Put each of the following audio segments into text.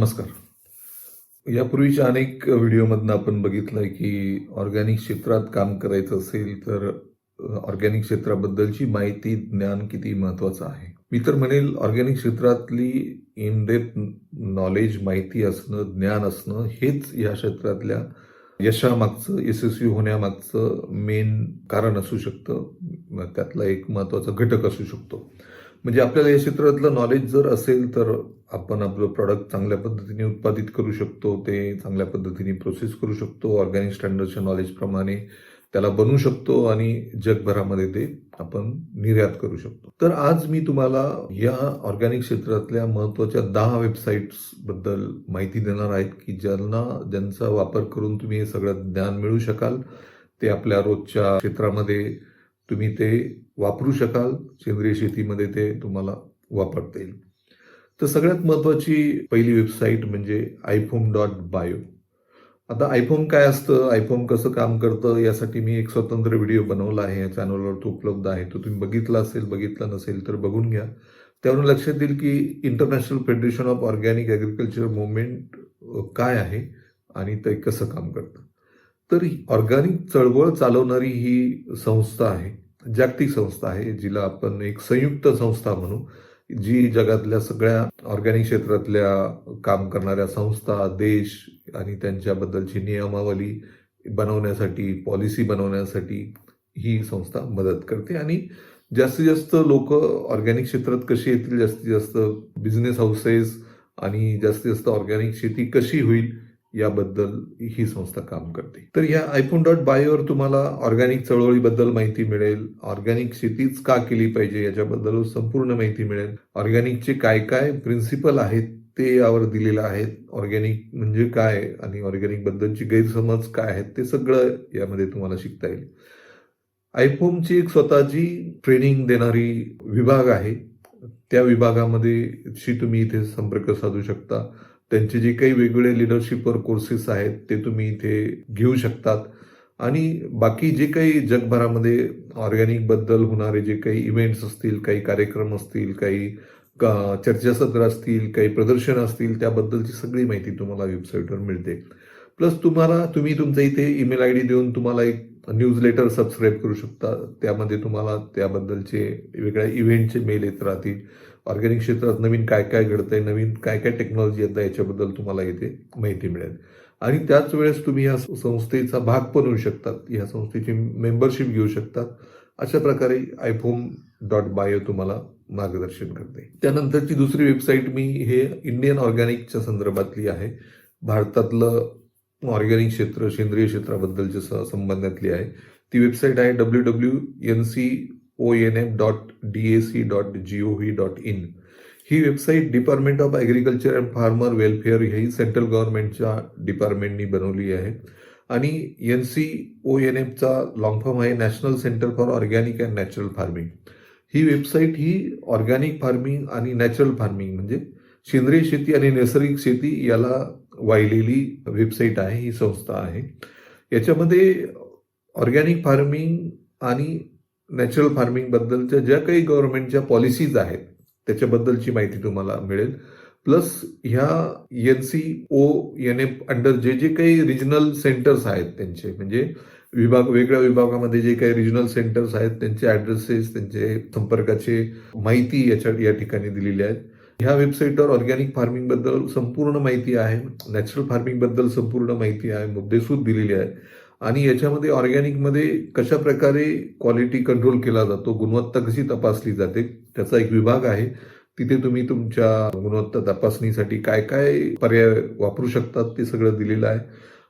नमस्कार. यापूर्वीच्या अनेक व्हिडिओमधनं आपण बघितलंय की ऑर्गॅनिक क्षेत्रात काम करायचं असेल तर ऑर्गॅनिक क्षेत्राबद्दलची माहिती ज्ञान किती महत्वाचं आहे? मी तर म्हणेल ऑर्गॅनिक क्षेत्रातली इन डेप्थ नॉलेज माहिती असणं ज्ञान असणं हेच या क्षेत्रातल्या यशामागचं यशस्वी होण्यामागचं मेन कारण असू शकतं. त्यातला एक महत्त्वाचा घटक असू शकतो. म्हणजे आपल्याला या क्षेत्रातलं नॉलेज जर असेल तर आपण आपलं प्रॉडक्ट चांगल्या पद्धतीने उत्पादित करू शकतो ते चांगल्या पद्धतीने प्रोसेस करू शकतो ऑर्गॅनिक स्टँडर्डच्या नॉलेजप्रमाणे त्याला बनवू शकतो आणि जगभरामध्ये ते आपण निर्यात करू शकतो. तर आज मी तुम्हाला या ऑर्गॅनिक क्षेत्रातल्या महत्त्वाच्या दहा वेबसाईट्सबद्दल माहिती देणार आहेत की ज्यांना ज्यांचा वापर करून तुम्ही हे सगळं ज्ञान मिळू शकाल ते आपल्या रोजच्या क्षेत्रामध्ये तुम्ही ते वापरू शकाल सेंद्रिय शेतीमध्ये ते तुम्हाला वापरता येईल. तर सगळ्यात महत्वाची पहिली वेबसाईट म्हणजे आयफोम डॉट बायो आता आयफोम काय असतं? आयफोम कसं काम करतं? यासाठी मी एक स्वतंत्र व्हिडिओ बनवला आहे. या चॅनलवर तो उपलब्ध आहे. तो तुम्ही बघितला असेल बघितला नसेल तर बघून घ्या. त्यावरून लक्षात येईल की international federation of organic agriculture movement काय आहे आणि ते कसं काम करतं? तर ऑर्गॅनिक चळवळ चालवणारी ही संस्था आहे जागतिक संस्था आहे जिला आपण एक संयुक्त संस्था म्हणू. जी जगातल्या सगळ्या ऑर्गॅनिक क्षेत्रातल्या काम करणाऱ्या संस्था देश आणि त्यांच्याबद्दलची नियमावली बनवण्यासाठी पॉलिसी बनवण्यासाठी ही संस्था मदत करते. आणि जास्तीत जास्त लोक ऑर्गॅनिक क्षेत्रात कशी येतील जास्तीत जास्त बिझनेस हाऊसेस आणि जास्तीत जास्त ऑर्गॅनिक शेती कशी होईल याबद्दल ही संस्था काम करते. तर या आयफोन डॉट बायोवर तुम्हाला ऑर्गॅनिक चळवळीबद्दल माहिती मिळेल. ऑर्गॅनिक शेतीच का केली पाहिजे याच्याबद्दल संपूर्ण माहिती मिळेल. ऑर्गॅनिकचे काय काय प्रिन्सिपल आहेत ते यावर दिलेलं आहेत. ऑर्गॅनिक म्हणजे काय आणि ऑर्गॅनिक बद्दलची गैरसमज काय आहेत ते सगळं यामध्ये तुम्हाला शिकता येईल. आयफोमची एक स्वतःची ट्रेनिंग देणारी विभाग आहे. त्या विभागामध्ये शी तुम्ही इथे संपर्क साधू शकता. त्यांचे जे काही वेगवेगळे लिडरशिपवर कोर्सेस आहेत ते तुम्ही इथे घेऊ शकतात. आणि बाकी जे काही जगभरामध्ये ऑर्गॅनिकबद्दल होणारे जे काही इव्हेंट्स असतील काही कार्यक्रम असतील काही चर्चासत्र असतील काही प्रदर्शन असतील त्याबद्दलची सगळी माहिती तुम्हाला वेबसाईटवर मिळते. प्लस तुम्हाला तुम्ही तुमचा इथे ईमेल आय डी देऊन तुम्हाला एक न्यूज लेटर सबस्क्राईब करू शकता. त्यामध्ये तुम्हाला त्याबद्दलचे वेगळ्या इव्हेंटचे मेल येत राहतील. ऑर्गॅनिक क्षेत्रात नवीन काय काय घडतं आहे नवीन काय काय टेक्नॉलॉजी येतं याच्याबद्दल तुम्हाला इथे माहिती मिळेल. आणि त्याच वेळेस तुम्ही या संस्थेचा भाग पण होऊ शकतात या संस्थेची मेंबरशिप घेऊ शकतात. अशा प्रकारे आयफोम डॉट बायो तुम्हाला मार्गदर्शन करते. त्यानंतरची दुसरी वेबसाईट मी हे इंडियन ऑर्गॅनिकच्या संदर्भातली आहे. भारतातलं ऑर्गॅनिक क्षेत्र सेंद्रिय क्षेत्राबद्दलच्या संबंधातली आहे. ती वेबसाईट आहे W W N C O N F dot D A C dot G O V dot in he website department of agriculture and farmer welfare he central गव्हर्नमेंटच्या डिपार्टमेंटनी बनवली आहे. आणि एन सी ओ एन एफचा long form आहे national centre for organic and natural farming he website ही organic farming आणि natural farming म्हणजे सेंद्रिय शेती आणि नैसर्गिक शेती याला वाहिलेली वेबसाईट आहे ही संस्था आहे. याच्यामध्ये ऑर्गॅनिक फार्मिंग आणि नॅचरल फार्मिंगबद्दलच्या ज्या काही गव्हर्नमेंटच्या पॉलिसीज आहेत त्याच्याबद्दलची माहिती तुम्हाला मिळेल. प्लस ह्या N C O N F under जे जे काही रिजनल सेंटर्स आहेत त्यांचे म्हणजे विभाग वेगळ्या विभागामध्ये जे काही रिजनल सेंटर्स आहेत त्यांचे ॲड्रेसेस त्यांचे संपर्काचे माहिती याच्या या ठिकाणी दिलेली आहेत. ह्या वेबसाईटवर ऑर्गॅनिक फार्मिंगबद्दल संपूर्ण माहिती आहे. नॅचरल फार्मिंगबद्दल संपूर्ण माहिती आहे मुद्देसूद दिलेली आहे. आणि याच्यामध्ये ऑर्गॅनिकमध्ये कशा प्रकारे क्वालिटी कंट्रोल केला जातो गुणवत्ता कशी तपासली जाते त्याचा एक विभाग आहे. तिथे तुम्ही तुमच्या गुणवत्ता तपासणीसाठी काय काय पर्याय वापरू शकतात ते सगळं दिलेलं आहे.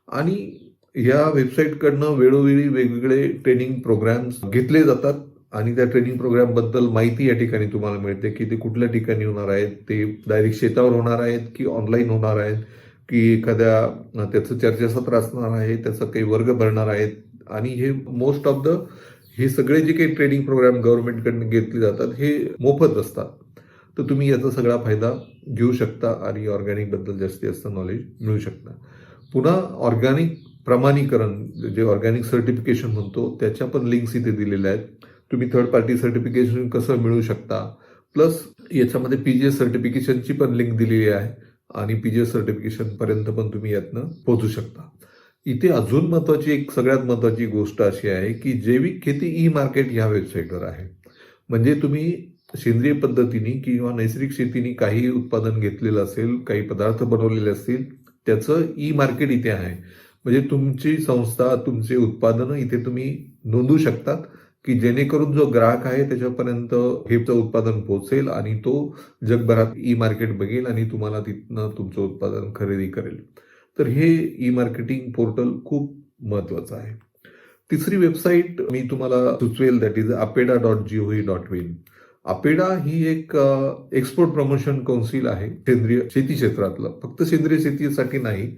आणि या वेबसाईटकडनं वेळोवेळी वेगवेगळे ट्रेनिंग प्रोग्राम्स घेतले जातात आणि त्या ट्रेनिंग प्रोग्रामबद्दल माहिती या ठिकाणी तुम्हाला मिळते की ते कुठल्या ठिकाणी होणार आहेत ते डायरेक्ट शेतावर होणार आहेत की ऑनलाईन होणार आहेत. की एखाद्या त्याचं चर्चासत्र असणार आहे त्याचं काही वर्ग भरणार आहेत. आणि हे मोस्ट ऑफ द हे सगळे जे काही ट्रेनिंग प्रोग्राम गव्हर्नमेंटकडून घेतले जातात हे मोफत असतात. तर तुम्ही याचा सगळा फायदा घेऊ शकता आणि ऑर्गॅनिकबद्दल जास्तीत जास्त नॉलेज मिळू शकता. पुन्हा ऑर्गॅनिक प्रमाणीकरण जे ऑर्गॅनिक सर्टिफिकेशन म्हणतो त्याच्या पण लिंक्स इथे दिलेल्या आहेत. तुम्ही थर्ड पार्टी सर्टिफिकेशन कसं मिळू शकता? प्लस याच्यामध्ये पी जी एस सर्टिफिकेशनची पण लिंक दिलेली आहे. आणि पी जी एस सर्टिफिकेशनपर्यंत पण तुम्ही यातनं पोहोचू शकता. इथे अजून महत्वाची एक सगळ्यात महत्त्वाची गोष्ट अशी आहे की जैविक खेती ई मार्केट ह्या वेबसाईटवर आहे. म्हणजे तुम्ही सेंद्रिय पद्धतीने किंवा नैसर्गिक शेतीने काही उत्पादन घेतलेलं असेल काही पदार्थ बनवलेले असतील त्याचं ई मार्केट इथे आहे. म्हणजे तुमची संस्था तुमचे उत्पादनं इथे तुम्ही नोंदवू शकतात. की जेणेकरून जो ग्राहक आहे त्याच्यापर्यंत हेचं उत्पादन पोहोचेल आणि तो जगभरात ई मार्केट बघेल आणि तुम्हाला तिथनं तुमचं उत्पादन खरेदी करेल. तर हे ई मार्केटिंग पोर्टल खूप महत्वाचं आहे. तिसरी वेबसाईट मी तुम्हाला सुचवेल that is APEDA dot G O V dot in APEDA ही एक एक्सपोर्ट प्रमोशन कौन्सिल आहे सेंद्रिय शेती क्षेत्रातलं. फक्त सेंद्रिय शेतीसाठी नाही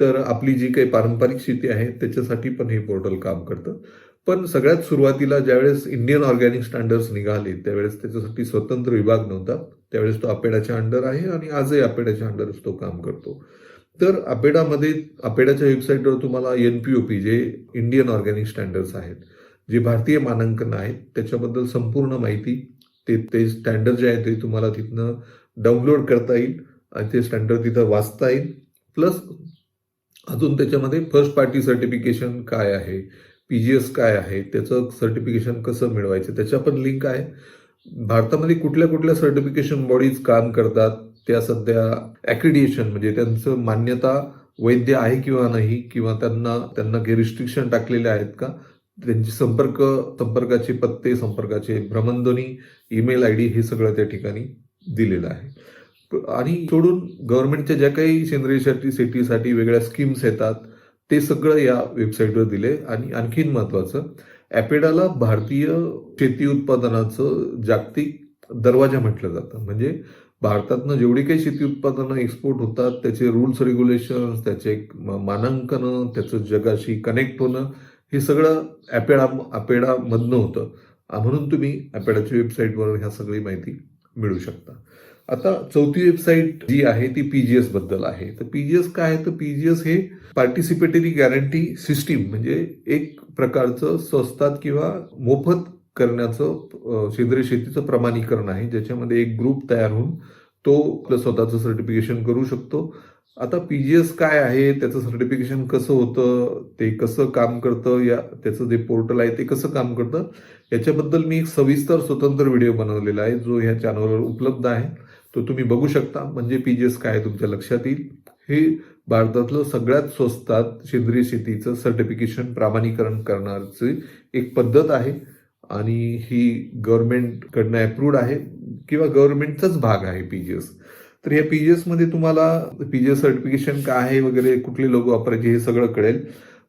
तर आपली जी काही पारंपरिक शेती आहे त्याच्यासाठी पण हे पोर्टल काम करतं. पण सगळ्यात सुरुवातीला ज्यावेळेस इंडियन ऑर्गॅनिक स्टँडर्ड्स निघाले त्यावेळेस त्याच्यासाठी स्वतंत्र विभाग नव्हता. त्यावेळेस तो अपेडाच्या अंडर आहे आणि आजही अपेडाच्या अंडरच तो काम करतो. तर अपेडामध्ये अपेडाच्या वेबसाईटवर तुम्हाला एन पी ओ पी जे इंडियन ऑर्गॅनिक स्टँडर्ड्स आहेत जे भारतीय मानांकन आहेत त्याच्याबद्दल संपूर्ण माहिती ते ते स्टँडर्ड जे आहे ते तुम्हाला तिथनं डाउनलोड करता येईल आणि ते स्टँडर्ड तिथं वाचता येईल. प्लस अजून त्याच्यामध्ये फर्स्ट पार्टी सर्टिफिकेशन काय आहे? पी जी एस काय आहे त्याचं सर्टिफिकेशन कसं मिळवायचं त्याच्या पण लिंक आहे. भारतामध्ये कुठल्या कुठल्या सर्टिफिकेशन बॉडीज काम करतात त्या सध्या ॲक्रिडिएशन म्हणजे त्यांचं मान्यता वैद्य आहे किंवा नाही किंवा त्यांना त्यांना काही रिस्ट्रिक्शन टाकलेले आहेत का? त्यांचे संपर्क संपर्काचे पत्ते संपर्काचे भ्रमणध्वनी ईमेल आय डी हे सगळं त्या ठिकाणी दिलेलं आहे. आणि सोडून गव्हर्नमेंटच्या ज्या काही सेंद्रिय शेती शेतीसाठी वेगळ्या स्कीम्स येतात ते सगळं या वेबसाईटवर दिले. आणि आणखीन महत्वाचं ॲपेडाला भारतीय शेती उत्पादनाचं जागतिक दरवाजा म्हटलं जातं. म्हणजे भारतातनं जेवढी काही शेती उत्पादनं एक्सपोर्ट होतात त्याचे रूल्स रेग्युलेशन्स त्याचे मानांकनं त्याचं जगाशी कनेक्ट होणं हे सगळं ॲपेडा ॲपेडामधनं होतं. म्हणून तुम्ही ॲपेडाच्या वेबसाईटवर ह्या सगळी माहिती मिळू शकता. आता चौथी वेबसाईट जी आहे ती पीजीएसबद्दल आहे. तर पीजीएस काय आहे? तर पीजीएस हे पार्टिसिपेटरी गॅरंटी सिस्टीम म्हणजे एक प्रकारचं स्वस्तात किंवा मोफत करण्याचं सेंद्रिय शेतीचं प्रमाणीकरण आहे. ज्याच्यामध्ये एक ग्रुप तयार होऊन तो आपलं स्वतःचं सर्टिफिकेशन करू शकतो. आता पीजीएस काय आहे? त्याचं सर्टिफिकेशन कसं होतं? ते कसं काम करतं? या त्याचं जे पोर्टल आहे ते कसं काम करतं? याच्याबद्दल मी एक सविस्तर स्वतंत्र व्हिडिओ बनवलेला आहे जो ह्या चॅनलवर उपलब्ध आहे. तो तुम्ही बघू शकता म्हणजे पीजेस काय तुमच्या लक्षात येईल. हे भारतातलं सगळ्यात स्वस्तात सेंद्रिय शेतीचं सर्टिफिकेशन प्रमाणीकरण करण्याची एक पद्धत आहे. आणि ही गव्हर्नमेंटकडनं अप्रूव्ड आहे किंवा गव्हर्नमेंटचाच भाग आहे पीजीएस तर या पीजीएसमध्ये तुम्हाला पीजीएस सर्टिफिकेशन काय आहे वगैरे कुठले लोक वापरायचे हे सगळं कळेल.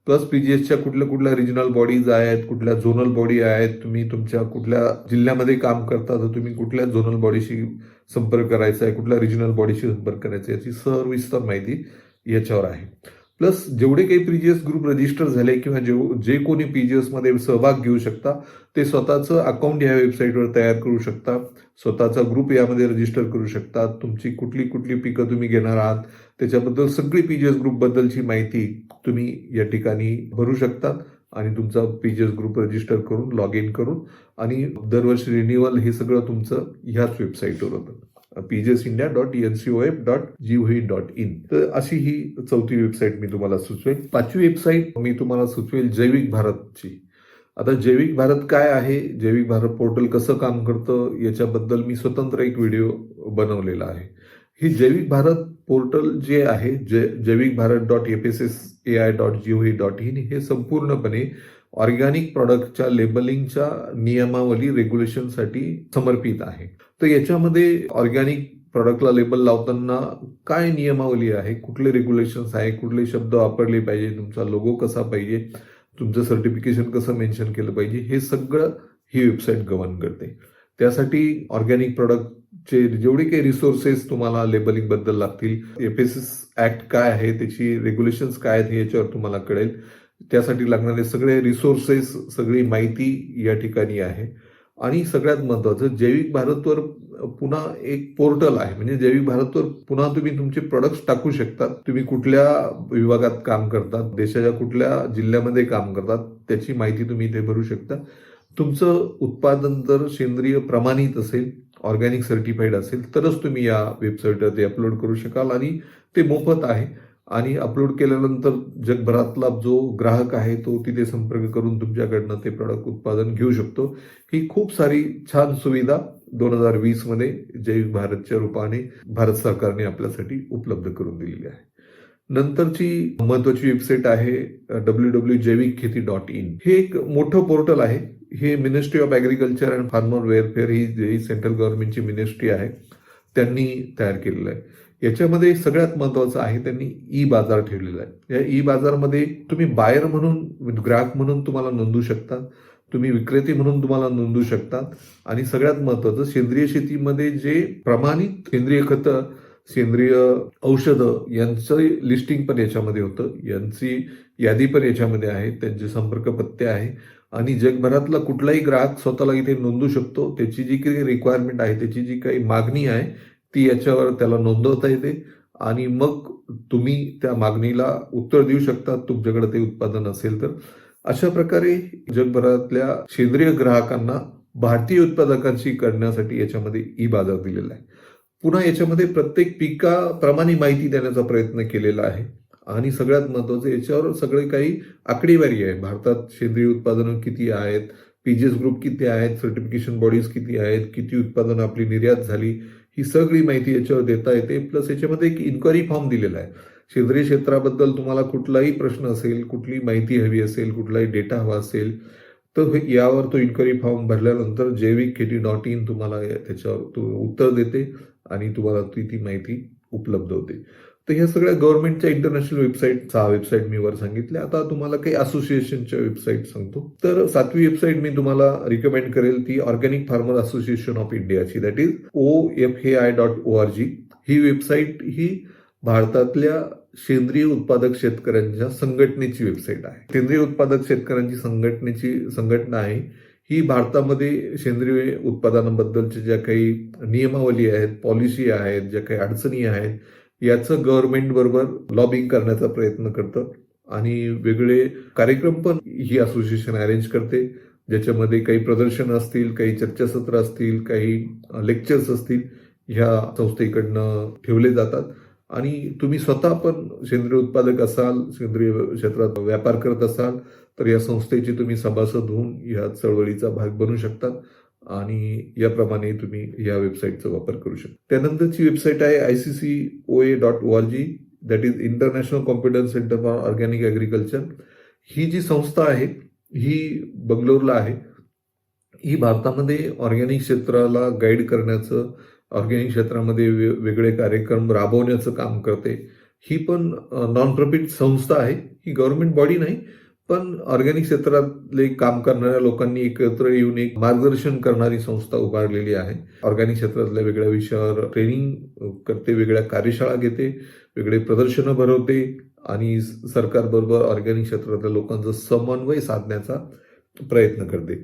प्लस पीजीएसच्या कुठल्या कुठल्या रिजनल बॉडीज आहेत कुठल्या झोनल बॉडी आहेत तुम्ही तुमच्या कुठल्या जिल्ह्यामध्ये काम करता तर तुम्ही कुठल्या झोनल बॉडीशी संपर्क करायचा आहे कुठल्या रिजनल बॉडीशी संपर्क करायचा आहे याची सविस्तर माहिती याच्यावर आहे. प्लस जेवढे काही पीजीएस ग्रुप रजिस्टर झाले किंवा जे जे कोणी पीजीएसमध्ये सहभाग घेऊ शकता ते स्वतःचं अकाउंट ह्या वेबसाईटवर तयार करू शकता. स्वतःचा ग्रुप यामध्ये रजिस्टर करू शकता. तुमची कुठली कुठली पिकं तुम्ही घेणार आहात त्याच्याबद्दल सगळी पी जी एस ग्रुपबद्दलची माहिती तुम्ही या ठिकाणी भरू शकता आणि तुमचा पीजीएस ग्रुप रजिस्टर करून लॉग इन करून आणि दरवर्षी रिन्युअल हे सगळं तुमचं ह्याच वेबसाईटवर होतं. PGS India dot N C O F dot G V dot in तर अशी ही चौथी वेबसाईट मी तुम्हाला सुचवेल. पाचवी वेबसाईट मी तुम्हाला सुचवेल जैविक भारतची. आता जैविक भारत काय आहे? जैविक भारत पोर्टल कसं काम करतं? याच्याबद्दल मी स्वतंत्र एक व्हिडिओ बनवलेला आहे. ही जैविक भारत पोर्टल जे आहे जे Jaivik Bharat dot F S S A I dot G V dot in हे संपूर्णपणे ऑर्गॅनिक प्रॉडक्टच्या लेबलिंगच्या नियमावली रेग्युलेशनसाठी समर्पित आहे. तर याच्यामध्ये ऑर्गॅनिक प्रॉडक्टला लेबल लावताना काय नियमावली आहे? कुठले रेग्युलेशन्स आहे? कुठले शब्द वापरले पाहिजे? तुमचा लोगो कसा पाहिजे? तुमचं सर्टिफिकेशन कसं मेन्शन केलं पाहिजे? हे सगळं ही वेबसाईट गव्हर्न करते. त्यासाठी ऑर्गॅनिक प्रॉडक्टचे जेवढे काही रिसोर्सेस तुम्हाला लेबलिंगबद्दल लागतील एफ एस एस ऍक्ट काय आहे? त्याची रेग्युलेशन्स काय आहेत? हे याच्यावर तुम्हाला कळेल. त्यासाठी लागणारे सगळे रिसोर्सेस सगळी माहिती या ठिकाणी आहे. आणि सगळ्यात महत्त्वाचं जैविक भारतवर पुन्हा एक पोर्टल आहे. म्हणजे जैविक भारतवर पुन्हा तुम्ही तुमचे प्रोडक्ट्स टाकू शकता. तुम्ही कुठल्या विभागात काम करतात देशाच्या कुठल्या जिल्ह्यामध्ये काम करतात त्याची माहिती तुम्ही इथे भरू शकता. तुमचं उत्पादन जर सेंद्रिय प्रमाणित असेल ऑर्गॅनिक सर्टिफाईड असेल तरच तुम्ही या वेबसाईटवर ते अपलोड करू शकाल आणि ते मोफत आहे. आणि अपलोड केल्यानंतर जगभरातला जो ग्राहक आहे तो तिथे संपर्क करून तुमच्याकडनं ते प्रॉडक्ट उत्पादन घेऊ शकतो. ही खूप सारी छान सुविधा दोन हजार वीसमध्ये जैविक भारतच्या रूपाने भारत सरकारने आपल्यासाठी उपलब्ध करून दिलेली आहे. नंतरची महत्वाची वेबसाईट आहे डब्ल्यू डब्ल्यू जैविक खेती डॉट इन हे एक मोठं पोर्टल आहे. हे ministry of agriculture and farmer welfare ही जी सेंट्रल गव्हर्नमेंटची मिनिस्ट्री आहे त्यांनी तयार केलेलं आहे. याच्यामध्ये सगळ्यात महत्वाचं आहे त्यांनी ई बाजार ठेवलेला आहे. या ई बाजारमध्ये तुम्ही बायर म्हणून ग्राहक म्हणून तुम्हाला नोंदवू शकता तुम्ही विक्रेते म्हणून तुम्हाला नोंदवू शकता आणि सगळ्यात महत्वाचं सेंद्रिय शेतीमध्ये जे प्रमाणित सेंद्रिय खतं सेंद्रिय औषधं यांचं लिस्टिंग पण याच्यामध्ये होतं. यांची यादी पण याच्यामध्ये आहे त्यांचे संपर्क पत्ते आहे आणि जगभरातला कुठलाही ग्राहक स्वतःला इथे नोंदवू शकतो. त्याची जी काही रिक्वायरमेंट आहे त्याची जी काही मागणी आहे ती याच्यावर त्याला नोंदवता येते. आणि मग तुम्ही त्या मागणीला उत्तर देऊ शकता तुमच्याकडे ते उत्पादन असेल तर. अशा प्रकारे जगभरातल्या सेंद्रिय ग्राहकांना भारतीय उत्पादकांशी करण्यासाठी याच्यामध्ये ई बाजार दिलेला आहे. पुन्हा याच्यामध्ये प्रत्येक पिकाप्रमाणे माहिती देण्याचा प्रयत्न केलेला आहे. आणि सगळ्यात महत्वाचं याच्यावर सगळे काही आकडेवारी आहे. भारतात सेंद्रिय उत्पादनं किती आहेत? पीजीएस ग्रुप किती आहेत? सर्टिफिकेशन बॉडीज किती आहेत? किती उत्पादनं आपली निर्यात झाली? ही सगळी माहिती याच्यावर देता येते. प्लस याच्यामध्ये एक इन्क्वायरी फॉर्म दिलेला आहे. सेंद्रिय क्षेत्राबद्दल तुम्हाला कुठलाही प्रश्न असेल कुठली माहिती हवी असेल कुठलाही डेटा हवा असेल तर यावर तो इन्क्वायरी फॉर्म भरल्यानंतर जैविक खेती डॉट इन तुम्हाला त्याच्यावर उत्तर देते आणि तुम्हाला ती ती माहिती उपलब्ध होते. तर ह्या सगळ्या गव्हर्नमेंटच्या इंटरनॅशनल वेबसाईट सहा वेबसाईट मी वर सांगितल्या आता तुम्हाला काही असोसिएशनच्या वेबसाईट सांगतो. तर सातवी वेबसाईट मी तुम्हाला रिकमेंड करेल ती ऑर्गॅनिक फार्मर असोसिएशन ऑफ इंडियाची that is O F A I dot O R G he website ही भारतातल्या सेंद्रिय उत्पादक शेतकऱ्यांच्या संघटनेची वेबसाईट आहे. सेंद्रिय उत्पादक शेतकऱ्यांची संघटनेची संघटना आहे. ही भारतामध्ये सेंद्रिय उत्पादनाबद्दलच्या ज्या काही नियमावली आहेत पॉलिसी आहेत ज्या काही अडचणी आहेत याचं गव्हर्नमेंट बरोबर लॉबिंग करण्याचा प्रयत्न करतं. आणि वेगळे कार्यक्रम पण ही असोसिएशन अरेंज करते. ज्याच्यामध्ये काही प्रदर्शन असतील काही चर्चासत्र असतील काही लेक्चर्स असतील ह्या संस्थेकडनं ठेवले जातात. आणि तुम्ही स्वतः पण सेंद्रिय उत्पादक असाल सेंद्रिय क्षेत्रात व्यापार करत असाल तर या संस्थेचे तुम्ही सभासद होऊन या चळवळीचा भाग बनू शकतात आणि याप्रमाणे तुम्ही या वेबसाईटचा वापर करू शकता. त्यानंतरची वेबसाईट आहे I C C O A dot O R G that is international competence centre for organic agriculture ही जी संस्था आहे ही बंगलोरला आहे ही भारतामध्ये ऑर्गॅनिक क्षेत्राला गाईड करण्याचं ऑर्गॅनिक क्षेत्रामध्ये वे वेगळे कार्यक्रम राबवण्याचं काम करते. ही पण नॉन प्रॉफिट संस्था आहे. ही गव्हर्नमेंट बॉडी नाही पण ऑर्गॅनिक क्षेत्रातले काम करणाऱ्या लोकांनी एकत्र येऊन एक मार्गदर्शन करणारी संस्था उभारलेली आहे. ऑर्गॅनिक क्षेत्रातल्या वेगळ्या विषयावर ट्रेनिंग करते वेगळ्या कार्यशाळा घेते वेगळे प्रदर्शनं भरवते आणि सरकारबरोबर ऑर्गॅनिक क्षेत्रातल्या लोकांचा समन्वय साधण्याचा प्रयत्न करते.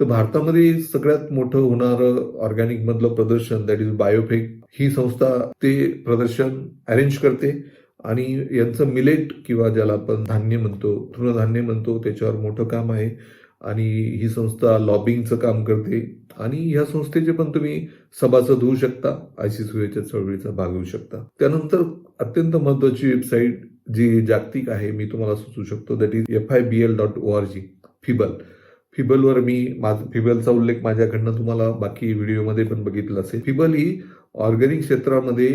तर भारतामध्ये सगळ्यात मोठं होणारं ऑर्गॅनिक मधलं प्रदर्शन दॅट इज बायोफेक ही संस्था ते प्रदर्शन अरेंज करते. आणि यांचं मिलेट किंवा ज्याला आपण धान्य म्हणतो तृणधान्य म्हणतो त्याच्यावर मोठं काम आहे. आणि ही संस्था लॉबिंगचं काम करते. आणि ह्या संस्थेचे पण तुम्ही सभासद होऊ शकता आय सी सी चळवळीचा भाग होऊ शकता. त्यानंतर अत्यंत महत्वाची वेबसाईट जी जागतिक आहे मी तुम्हाला सुचवू शकतो that is F I B L dot O R G FiBL फिबलवर मी माझ फिबलचा उल्लेख माझ्याकडनं तुम्हाला बाकी व्हिडिओमध्ये पण बघितला असेल. फिबल ही ऑर्गॅनिक क्षेत्रामध्ये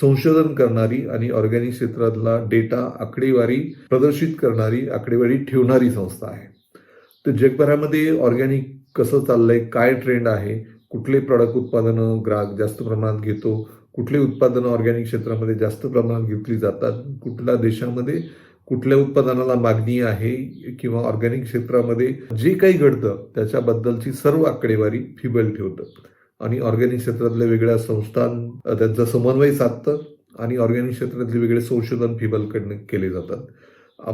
संशोधन करणारी आणि ऑर्गॅनिक क्षेत्रातला डेटा आकडेवारी प्रदर्शित करणारी आकडेवारी ठेवणारी संस्था आहे. तर जगभरामध्ये ऑर्गॅनिक कसं चाललंय काय ट्रेंड आहे कुठले प्रॉडक्ट उत्पादनं ग्राहक जास्त प्रमाणात घेतो कुठले उत्पादनं ऑर्गॅनिक क्षेत्रामध्ये जास्त प्रमाणात घेतली जातात कुठल्या देशामध्ये कुठल्या उत्पादनाला मागणी आहे किंवा ऑर्गॅनिक क्षेत्रामध्ये जे काही घडतं त्याच्याबद्दलची सर्व आकडेवारी फिबल ठेवतं. आणि ऑर्गॅनिक क्षेत्रातल्या वेगळ्या संस्थां त्यांचा समन्वय साधतं आणि ऑर्गॅनिक क्षेत्रातले वेगळे संशोधन फिबलकडनं केले जातात.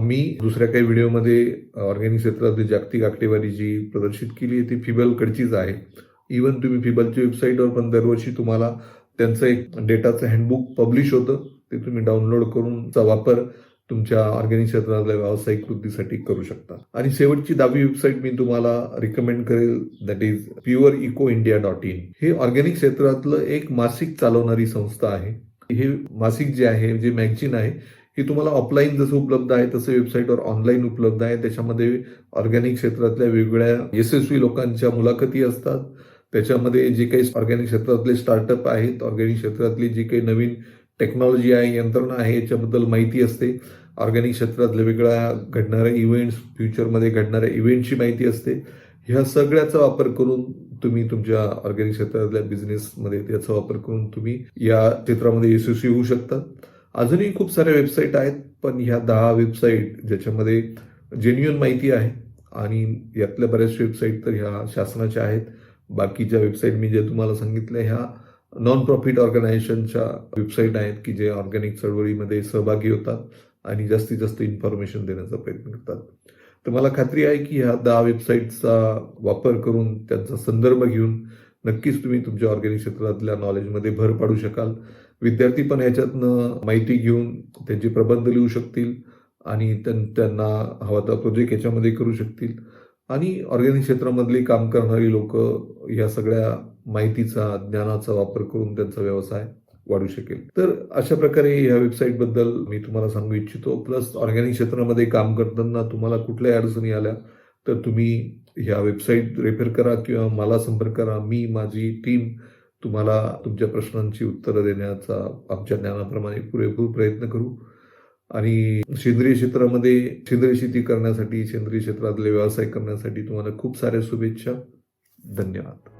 मी दुसऱ्या काही व्हिडिओमध्ये ऑर्गॅनिक क्षेत्रातली जागतिक आकडेवारी जी प्रदर्शित केली आहे ती फिबलकडचीच आहे. इवन तुम्ही फिबलच्या वेबसाईटवर पण दरवर्षी तुम्हाला त्यांचं एक डेटाचं हँडबुक पब्लिश होतं ते तुम्ही डाउनलोड करून चा वापर तुमच्या ऑर्गॅनिक क्षेत्रातल्या व्यावसायिक वृद्धीसाठी करू शकता. आणि शेवटची दहावी वेबसाईट मी तुम्हाला रिकमेंड करेल that is pure eco India dot in हे ऑर्गॅनिक क्षेत्रातलं एक मासिक चालवणारी संस्था आहे. हे मासिक जे आहे जे मॅगझिन आहे हे तुम्हाला ऑफलाईन जसं उपलब्ध आहे तसं वेबसाईटवर ऑनलाईन उपलब्ध आहे. त्याच्यामध्ये ऑर्गॅनिक क्षेत्रातल्या वेगवेगळ्या यशस्वी लोकांच्या मुलाखती असतात. त्याच्यामध्ये जे काही ऑर्गॅनिक क्षेत्रातले स्टार्टअप आहेत ऑर्गॅनिक क्षेत्रातली जी काही नवीन टेक्नॉलॉजी आहे यंत्रणा आहे याच्याबद्दल माहिती असते. ऑर्गॅनिक क्षेत्रातल्या वेगळ्या घडणाऱ्या इव्हेंट्स फ्युचरमध्ये घडणाऱ्या इव्हेंटची माहिती असते. ह्या सगळ्याचा वापर करून तुम्ही तुमच्या ऑर्गॅनिक क्षेत्रातल्या बिझनेसमध्ये त्याचा वापर करून तुम्ही या क्षेत्रामध्ये यशस्वी होऊ शकतात अजूनही खूप साऱ्या वेबसाईट आहेत पण ह्या दहा वेबसाईट ज्याच्यामध्ये जेन्युअन माहिती आहे आणि यातल्या बऱ्याच वेबसाईट तर ह्या शासनाच्या आहेत. बाकीच्या वेबसाईट मी जे तुम्हाला सांगितल्या ह्या नॉन प्रॉफिट ऑर्गनायझेशनच्या वेबसाईट आहेत की जे ऑर्गॅनिक चळवळीमध्ये सहभागी होतात. आणि जास्तीत जास्त इन्फॉर्मेशन देण्याचा प्रयत्न करतात. तर मला खात्री आहे की ह्या दहा वेबसाईटचा वापर करून त्यांचा संदर्भ घेऊन नक्कीच तुम्ही तुमच्या ऑर्गॅनिक क्षेत्रातल्या नॉलेजमध्ये भर पाडू शकाल. विद्यार्थी पण ह्याच्यातनं माहिती घेऊन त्यांचे प्रबंध लिहू शकतील आणि त्यां- त्यांना हवा तर प्रोजेक्ट याच्यामध्ये करू शकतील. आणि ऑर्गॅनिक क्षेत्रामधली काम करणारी लोक या सगळ्या माहितीचा ज्ञानाचा वापर करून त्यांचा व्यवसाय वाढू शकेल. तर अशा प्रकारे ह्या वेबसाईटबद्दल मी तुम्हाला सांगू इच्छितो. प्लस ऑर्गॅनिक क्षेत्रामध्ये काम करताना तुम्हाला कुठल्याही अडचणी आल्या तर तुम्ही ह्या वेबसाईट रेफर करा किंवा मला संपर्क करा. मी माझी टीम तुम्हाला तुमच्या प्रश्नांची उत्तरं देण्याचा आमच्या ज्ञानाप्रमाणे पुरेपूर प्रयत्न करू. आणि सेंद्रिय क्षेत्रामध्ये सेंद्रिय शेती करण्यासाठी सेंद्रिय क्षेत्रातले व्यवसाय करण्यासाठी तुम्हाला खूप साऱ्या शुभेच्छा. धन्यवाद.